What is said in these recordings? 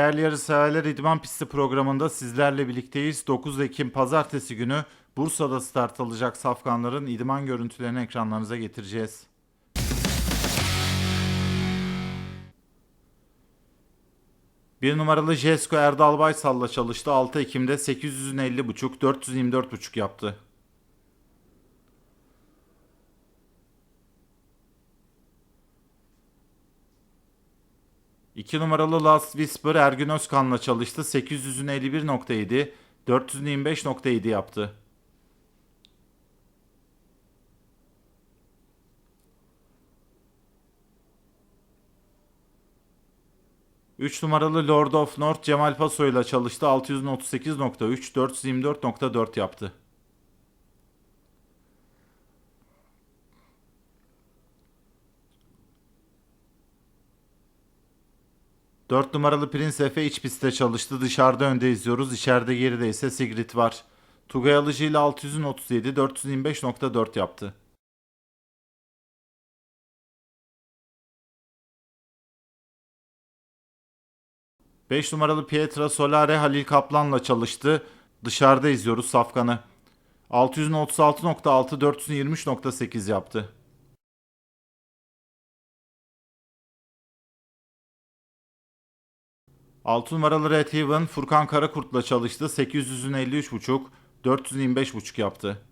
Değerli yarışseverler İdman Pisti programında sizlerle birlikteyiz. 9 Ekim Pazartesi günü Bursa'da start alacak safkanların idman görüntülerini ekranlarınıza getireceğiz. Bir numaralı Jesko Erdal Baysal'la çalıştı. 6 Ekim'de 850.5, 424.5 yaptı. 2 numaralı Last Whisper Ergün Özkan'la çalıştı. 800'ün 51.7, 425.7 yaptı. Üç numaralı Lord of North Cemal Paso'yla çalıştı. 638.3, 424.4 yaptı. 4 numaralı Prince Efe iç pistte çalıştı. Dışarıda önde izliyoruz. İçeride geride ise Sigrid var. Tugay Alıcı ile 600'ün 37, 425.4 yaptı. Beş numaralı Pietra Solare Halil Kaplan'la çalıştı. Dışarıda izliyoruz Safkan'ı. 600'ün 36.6, 423.8 yaptı. 6 numaralı Red Heaven Furkan Karakurt'la çalıştı. 800'ün 53.5, 425.5 yaptı.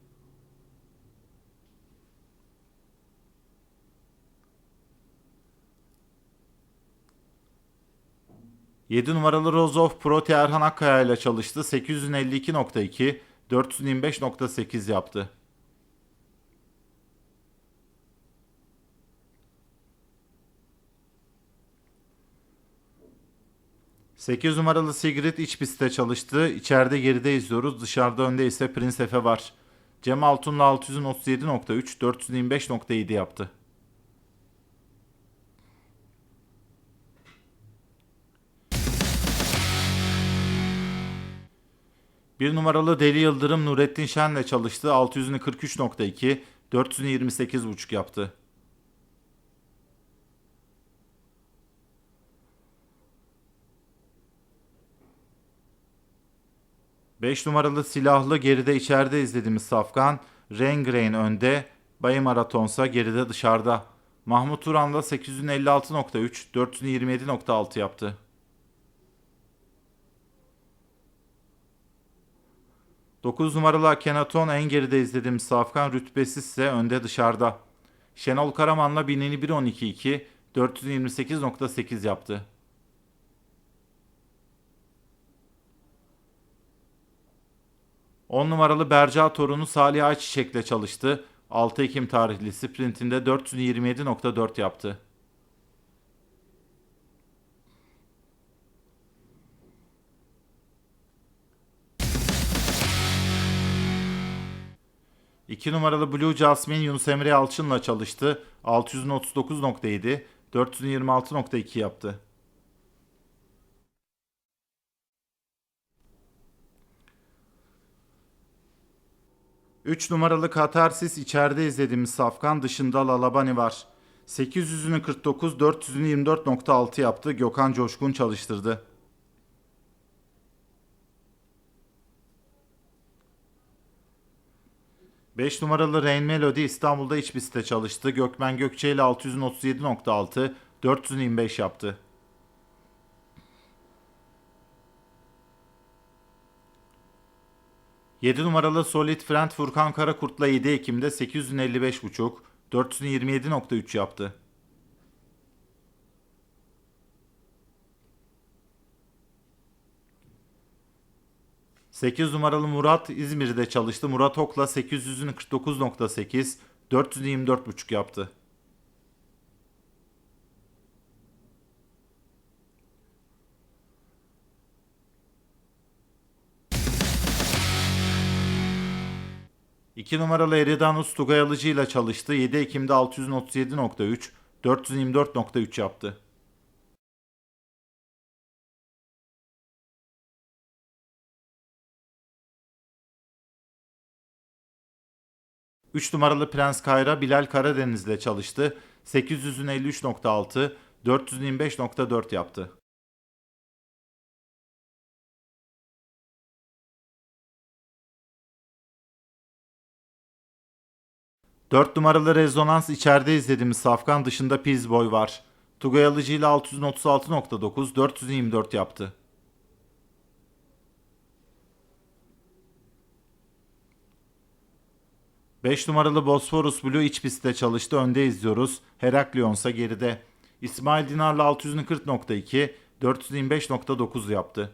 Yedi numaralı Rose of Proti Erhan Akkaya ile çalıştı. 852.2, 425.8 yaptı. 8 numaralı Sigrid iç pistte çalıştı. İçeride geride izliyoruz. Dışarıda önde ise Prince Efe var. Cem Altun'la 637.3, 425.7 yaptı. Bir numaralı Deli Yıldırım Nurettin Şen'le çalıştı. 600'ünü 43.2, 428.5 yaptı. 5 numaralı silahlı geride içeride izlediğimiz Safkan. Rengrain önde. Bayı Maratonsa geride dışarıda. Mahmut Turan'da 856.3, 427.6 yaptı. Dokuz numaralı Akenaton en geride izlediğimiz Safkan rütbesiz ise önde dışarıda. Şenol Karaman'la 1051.12.2, 428.8 yaptı. 10 numaralı Berca torunu Salih Ayçiçek'le çalıştı. 6 Ekim tarihli sprintinde 427.4 yaptı. İki numaralı Blue Jasmine Yunus Emre Yalçın'la çalıştı. 639.7, 426.2 yaptı. 3 numaralı Katarsis içeride izlediğimiz Safkan dışında Lalabani var. 800'ünü 49, 400'ünü 24.6 yaptı. Gökhan Coşkun çalıştırdı. Beş numaralı Rain Melody İstanbul'da iç pistte çalıştı. Gökmen Gökçe ile 637.6, 425 yaptı. 7 numaralı Solid Friend Furkan Karakurt'la 7 Ekim'de 855.5, 427.3 yaptı. Sekiz numaralı Murat İzmir'de çalıştı. Murat Ok'la 800'ünü 49.8, 424.5 yaptı. 2 numaralı Eridanus Tugay Alıcı ile çalıştı. 7 Ekim'de 637.3, 424.3 yaptı. Üç numaralı Prens Kayra Bilal Karadeniz ile çalıştı. 800'ün 53.6, 425.4 yaptı. 4 numaralı rezonans içeride izlediğimiz safkan dışında Pizboy var. Tugay Alıcı ile 636.9 424 yaptı. Beş numaralı Bosphorus Blue iç pistte çalıştı. Önde izliyoruz. Heraklionsa geride. İsmail Dinar'la 640.2 425.9 yaptı.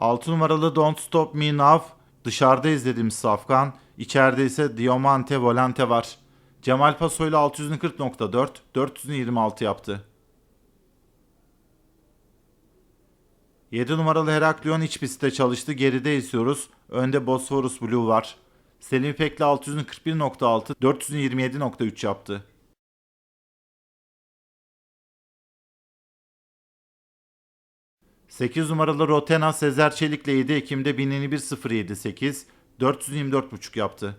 Altı numaralı Don't Stop Me Now dışarıda izlediğimiz safkan. İçeride ise Diamante Volante var. Cemal Paso ile 640.4 426 yaptı. 7 numaralı Heraklion iç pistte çalıştı. Geride izliyoruz. Önde Bosphorus Blue var. Selim İpek'le 641.6 427.3 yaptı. Sekiz numaralı Rotena Sezer Çelik'le 7 Ekim'de 1051.078 424.5 yaptı.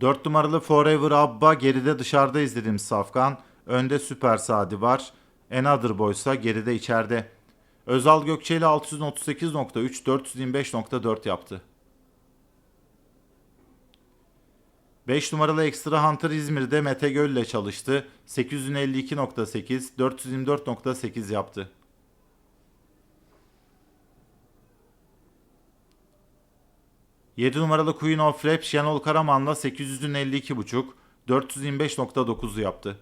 Dört numaralı Forever Abba geride dışarıda izlediğimiz safkan. Önde Süper Sadi var. Another Boy geride içeride. Özal Gökçeli 638.3 425.4 yaptı. 5 numaralı Extra Hunter İzmir'de Mete Göl ile çalıştı. 852.8 424.8 yaptı. Yedi numaralı Queen of Rap Şenol Karaman'la 852.5 425.9'u yaptı.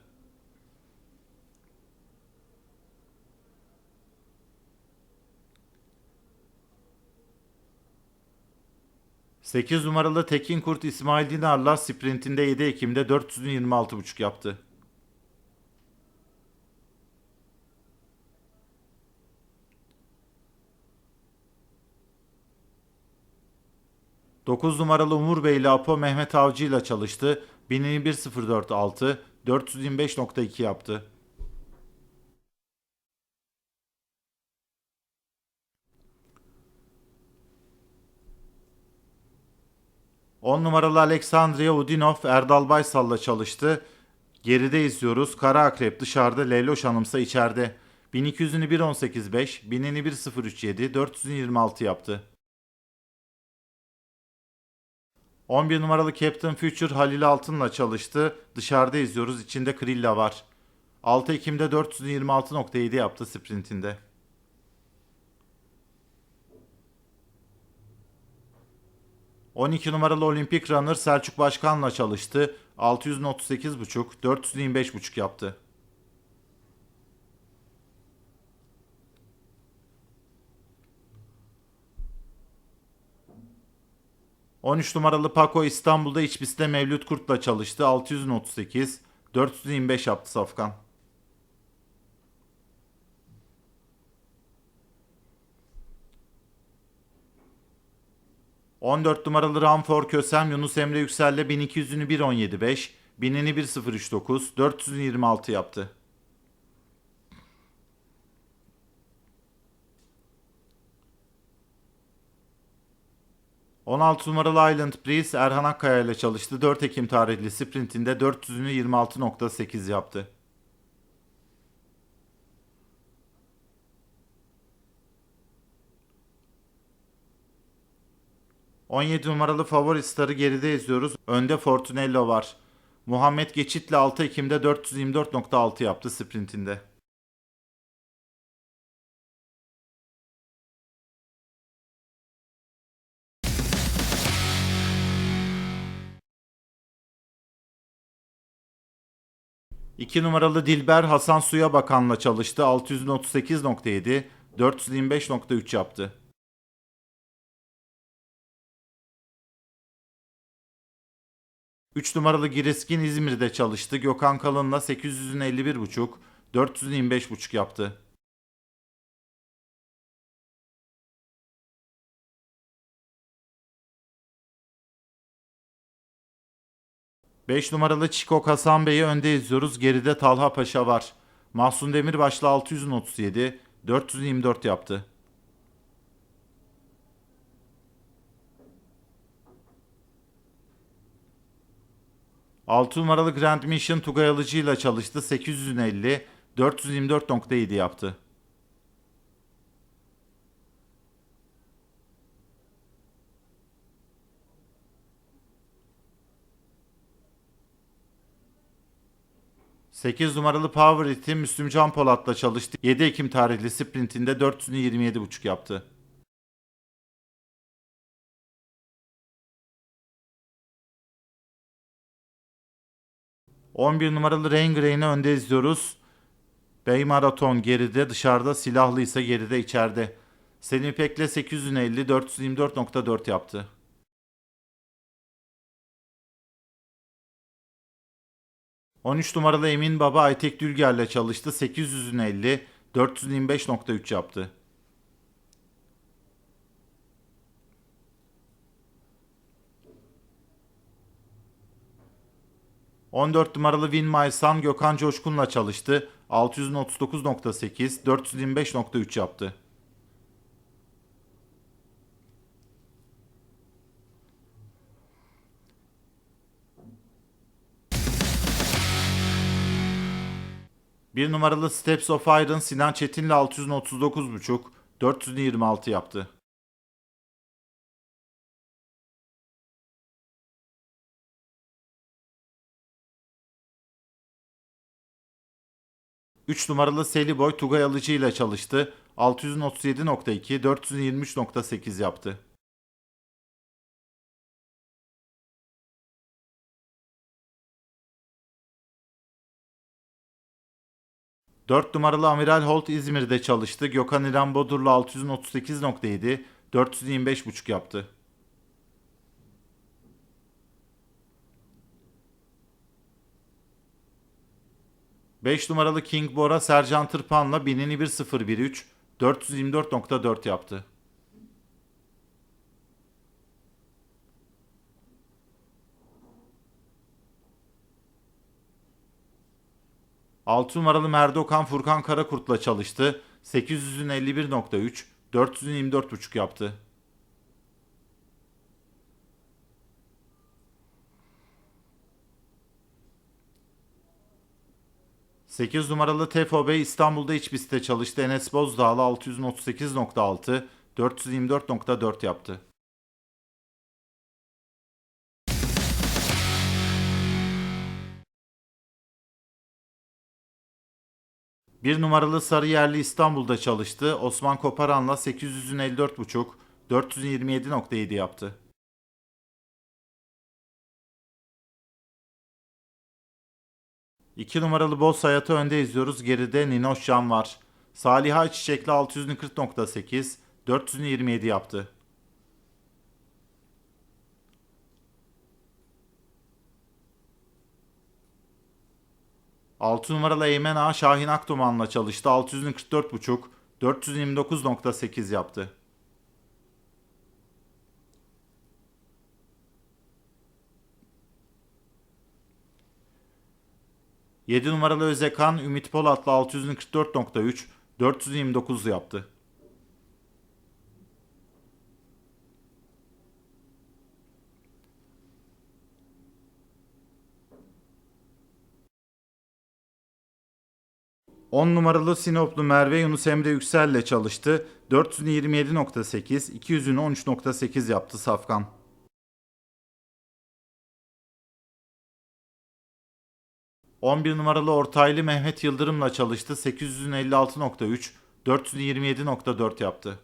Sekiz numaralı Tekin Kurt İsmail Dinar'la sprintinde 7 Ekim'de 426.5 yaptı. 9 numaralı Umur Bey ile Apo Mehmet Avcı ile çalıştı. 1001.046 425.2 yaptı. On numaralı Alexandria Udinov Erdal Baysal'la çalıştı. Geride izliyoruz. Kara Akrep dışarıda Leyloş Hanımsa içeride. 1200'ünü 1.18.5, 1000'ini 1.037, 426 yaptı. 11 numaralı Captain Future Halil Altın'la çalıştı. Dışarıda izliyoruz. İçinde Krilla var. 6 Ekim'de 426.7 yaptı sprintinde. ...12 numaralı Olimpik Runner Selçuk Başkan'la çalıştı. 638.5, 425.5 yaptı. 13 numaralı Paco İstanbul'da iç Mevlüt Kurt'la çalıştı. 638, 425 yaptı Safkan. ...14 numaralı Ramfor Kösem Yunus Emre Yüksel'le 1200'ünü 1.17.5... ...1000'ini 1.039, 426 yaptı. 16 numaralı Island Breeze Erhan Akkaya ile çalıştı. 4 Ekim tarihli sprintinde 400'ünü 26.8 yaptı. ...17 numaralı favori starı geride izliyoruz. Önde Fortunello var. Muhammed Geçit'le 6 Ekim'de 424.6 yaptı sprintinde. 2 numaralı Dilber Hasan Suya Bakan'la çalıştı. 638.7, 425.3 yaptı. Üç numaralı Gireskin İzmir'de çalıştı. Gökhan Kalın'la 851.5, 425.5 yaptı. 5 numaralı Çiko Kasan Bey'i önde izliyoruz. Geride Talha Paşa var. Mahsun Demirbaş'la 637, 424 yaptı. 6 numaralı Grand Mission Tugay Alıcı çalıştı. 850 424.7 yaptı. Sekiz numaralı Power Hit'i Müslüm Can Polat'la çalıştı. 7 Ekim tarihli sprintinde 427.5 yaptı. 11 numaralı Rain Grain'i önde izliyoruz. Bey Maraton geride, dışarıda silahlı ise geride, içeride. Selim İpek'le 850 424.4 yaptı. ...13 numaralı Emin Baba Aytek Dülger'le çalıştı. 850 425.3 yaptı. 14 numaralı Win My Son Gökhan Coşkun'la çalıştı. 639.8, 425.3 yaptı. Bir numaralı Steps of Iron Sinan Çetin'le 639.5, 426 yaptı. 3 numaralı Seliboy Tugay Alıcı ile çalıştı. 637.2, 423.8 yaptı. Dört numaralı Amiral Holt İzmir'de çalıştı. Gökhan İrem Bodur'la 638.7, 425.5 yaptı. 5 numaralı King Bora Sercan Tırpan'la 1000'ini 1013 424.4 yaptı. Altı numaralı Merdokan Furkan Karakurt'la çalıştı. 800'ün 51.3, 424.5 yaptı. 8 numaralı Tefo Bey İstanbul'da iç pistte çalıştı. Enes Bozdağlı 638.6, 424.4 yaptı. Bir numaralı Sarıyerli İstanbul'da çalıştı. Osman Koparan'la 800'ün 54.5, 427.7 yaptı. 2 numaralı Boz Hayat'ı önde izliyoruz. Geride Ninoş Can var. Salih Çiçekli 640.8, 427 yaptı. Altı numaralı Eymen Ağa Şahin Akduman'la çalıştı. 644.5, 429.8 yaptı. 7 numaralı Özekan Ümit Polat'la 644.3 429 yaptı. On numaralı Sinoplu Merve Yunus Emre Yüksel'le çalıştı. 427.8, 200'ünü 13.8 yaptı Safkan. 11 numaralı ortaylı Mehmet Yıldırım'la çalıştı. 856.3, 427.4 yaptı.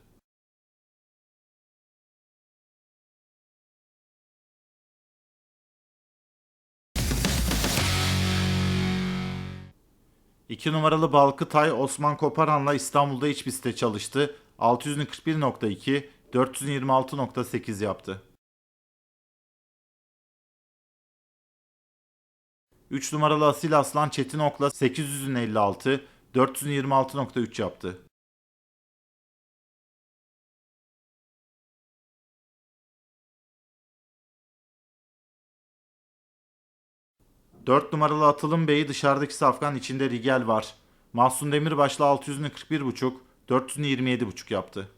İki numaralı Balkıtay Osman Koparan'la İstanbul'da iç pistte çalıştı. 641.2, 426.8 yaptı. 3 numaralı Asil Aslan Çetin Ok'la 856, 426.3 yaptı. Dört numaralı Atılım Bey'i dışarıdaki safkan içinde Rigel var. Mahsun Demirbaş'la 641.5, 427.5 yaptı.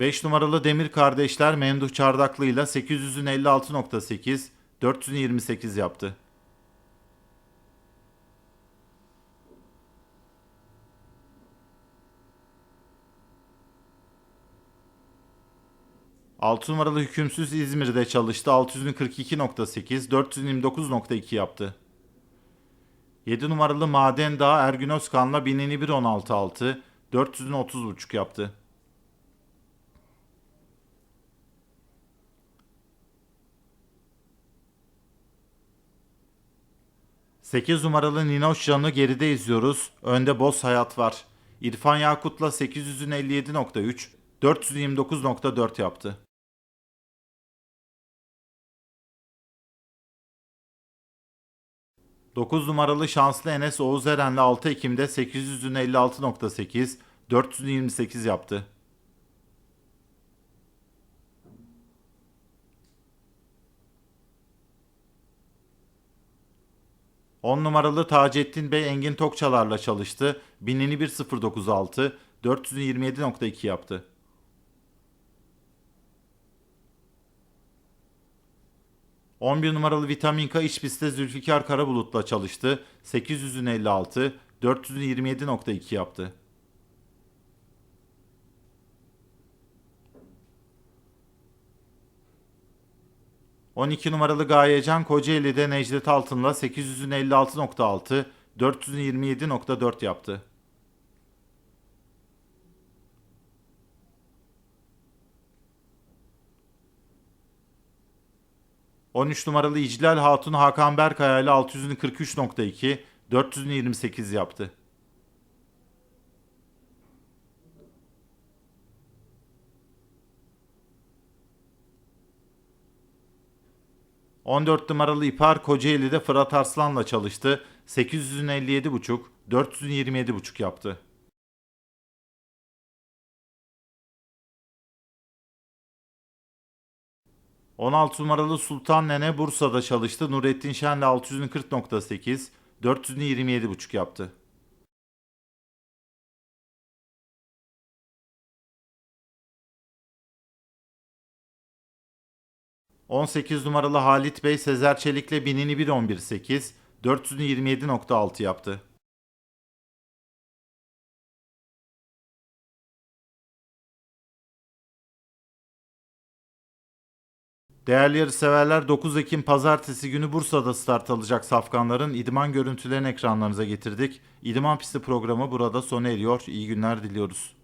5 numaralı Demir Kardeşler Memduh Çardaklı ile 800'ün 56.8, 428 yaptı. Altı numaralı hükümsüz İzmir'de çalıştı. 600'ün 42.8, 429.2 yaptı. 7 numaralı Maden Dağı Ergün Özkan'la 1001 16.6, 400'ün 30.5 yaptı. 8 numaralı Ninoş Can'ı geride izliyoruz. Önde Boz Hayat var. İrfan Yakut'la 800'ün 57.3, 429.4 yaptı. Dokuz numaralı şanslı Enes Oğuz Eren'le 6 Ekim'de 800'ün 56.8, 428 yaptı. 10 numaralı Taceddin Bey Engin Tokçalar'la çalıştı. 1000'ini 1096, 427.2 yaptı. ...11 numaralı Vitamin K iç pistte Zülfikar Karabulut'la çalıştı. 800'ün 56, 427.2 yaptı. 12 numaralı Gayecan Kocaeli'de Necdet Altın'la 800'ün 56.6, 427.4 yaptı. ...13 numaralı İclal Hatun Hakan Berkaya ile 600'ün 43.2, 400'ün 28 yaptı. 14 numaralı İpar Kocaeli'de Fırat Arslan'la çalıştı. 800'ün 57.5, 400'ün 27.5 yaptı. ...16 numaralı Sultan Nene Bursa'da çalıştı. Nurettin Şen'le 600'ün 40.8, 400'ün 27.5 yaptı. 18 numaralı Halit Bey Sezer Çelik'le 1000'ini 1.11.8, 400'ünü 27.6 yaptı. Değerli yarışseverler 9 Ekim Pazartesi günü Bursa'da start alacak safkanların idman görüntülerini ekranlarınıza getirdik. İdman pisti programı burada sona eriyor. İyi günler diliyoruz.